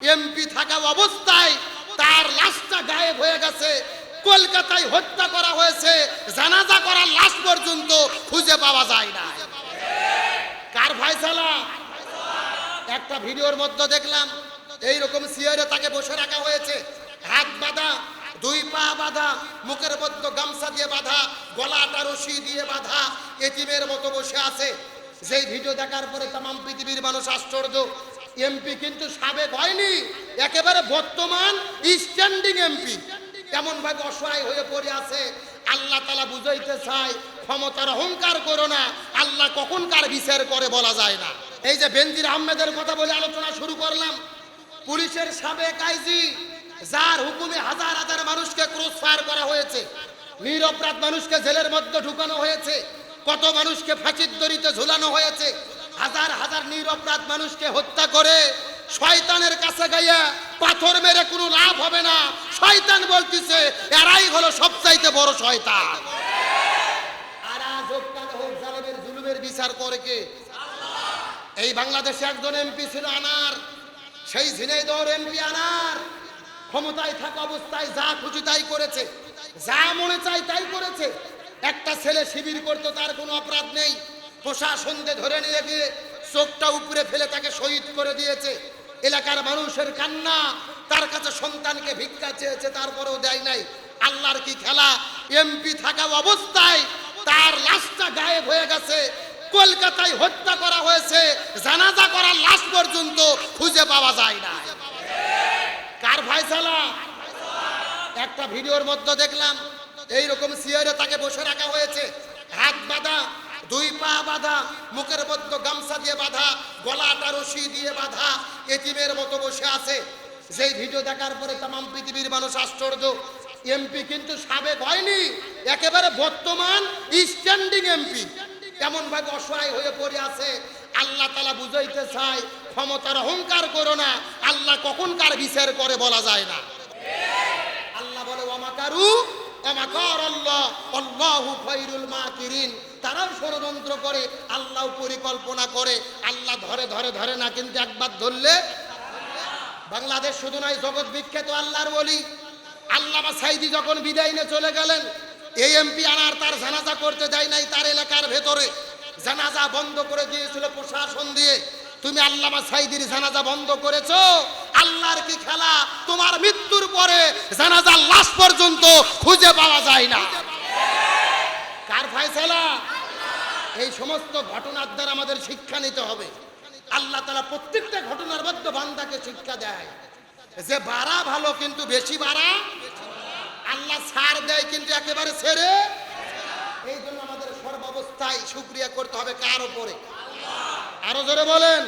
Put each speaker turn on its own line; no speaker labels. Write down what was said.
MP থাকা অবস্থায় তার লাশটা গায়েব হয়ে গেছে। কলকাতায় হত্যা করা হয়েছে। জানাজা করার লাশ পর্যন্ত খুঁজে পাওয়া যায় না। কার ফায়সালা? একটা ভিডিওর মধ্যে দেখলাম এই রকম সিয়ারে তাকে বসে রাখা হয়েছে। হাত বাঁধা, দুই পা বাঁধা, মুখের মধ্যে গামছা দিয়ে বাঁধা, গলাটা রশি দিয়ে বাঁধা, এতিমের মতো বসে আছে। যেই ভিডিও দেখার পরে তাম পৃথিবীর মানুষ আশ্চর্য। এমপি কিন্তু সাবেক হয়নি। একেবারে বর্তমান স্ট্যান্ডিং এমপি এমন ভাবে অসহায় হয়ে পড়ে আছে। আল্লাহ তালা বুঝাইতে চায়, ক্ষমতার অহংকার করো না। আল্লাহ কখন কার বিচার করে বলা যায় না। এই যে বেনজির আহমেদের কথা বলে আলোচনা শুরু করলাম। পুলিশের সাবেক আইজি, যার হুকুমে হাজার হাজার মানুষকে ক্রস ফায়ার করা হয়েছে। নিরপরাধ মানুষকে জেলের মধ্যে ঢুকানো হয়েছে। কত মানুষকে ফাঁসির দড়িতে ঝুলানো হয়েছে হাজার হাজার নিরপরাধ মানুষকে হত্যা করে শয়তানের কাছে গাইয়া পাথর মেরে কোনো লাভ হবে না। শয়তান বলতিছে, এরাই হলো সবচাইতে বড় শয়তান। বিচার করে কে? এই বাংলাদেশে একজন এমপি ছিল আনার, সেই ঝিনাইদহ এমপি আনার। ক্ষমতায় থাকা অবস্থায় যা খুশি তাই করেছে, যা মনে চায় তাই করেছে। একটা ছেলে শিবির করতো তার কোনো অপরাধ নেই। প্রশাসন দিয়ে ধরে নিয়ে গিয়ে চোখটা উপরে ফেলে তাকে শহীদ করে দিয়েছে। এলাকার মানুষের কান্না, তার কাছে সন্তানকে ভিক্ষা চেয়েছে, তারপরেও দেয় নাই। আল্লাহর কি খেলা? এমপি থাকা অবস্থায় তার লাশটা গায়েব হয়ে গেছে। কলকাতায় হত্যা করা হয়েছে। জানাজা করার লাশ পর্যন্ত খুঁজে পাওয়া যায় না কার ফায়সালা? একটা ভিডিওর মধ্যে দেখলাম, এইরকম সিয়ারে তাকে বসে রাখা হয়েছে। হাত বাঁধা দুই পা বাঁধা, মুখের মধ্যে গামছা দিয়ে বাঁধা, গলাটা রশি দিয়ে বাঁধা, এতিমের মতো বসে আছে। যেই ভিডিও দেখার পরে তাম পৃথিবীর মানুষ আশ্চর্য। এমপি কিন্তু সাবেক হয়নি, একেবারে বর্তমান স্ট্যান্ডিং এমপি। এমন ভাবে অসহায় হয়ে পড়ে আছে, আল্লাহ তালা বুঝাইতে চায়, ক্ষমতার অহংকার করো না, আল্লাহ কখন কার বিচার করে বলা যায় না। আল্লাহ বলে ওয়ামাকারু ওয়ামাকার আল্লাহ আল্লাহু খায়রুল মাকিরিন। তারাও ষড়যন্ত্র করে আল্লাহ পরিকল্পনা করে, আল্লাহ ধরে ধরে ধরে না, কিন্তু একবার ধরলে বাংলাদেশ শুধু নয়, জগৎ বিখ্যাত আল্লাহর বলি আল্লামা সাইদি যখন বিদায় নিয়ে চলে গেলেন, এই এমপি আনার তার জানাজা করতে দেয় নাই তার এলাকার ভেতরে। জানাজা বন্ধ করে দিয়েছিল প্রশাসন দিয়ে। তুমি আল্লামা সাইদির জানাজা বন্ধ করেছ? আল্লাহর কি খেলা? তোমার মৃত্যুর পরে জানাজার লাশ পর্যন্ত খুঁজে পাওয়া যায় না কার ফায়সালা এই সমস্ত ঘটনার দ্বারা আমাদের শিক্ষা নিতে হবে। আল্লাহ তারা প্রত্যেকটা ঘটনার মধ্যে বান্দাকে শিক্ষা দেয়। যে বাড়া ভালো কিন্তু বেশি বাড়া, আল্লাহ সার দেয় কিন্তু একেবারে ছেড়ে এই জন্য আমাদের সর্বাবস্থায় সুক্রিয়া করতে হবে কার উপরে? আরও জোরে বলেন।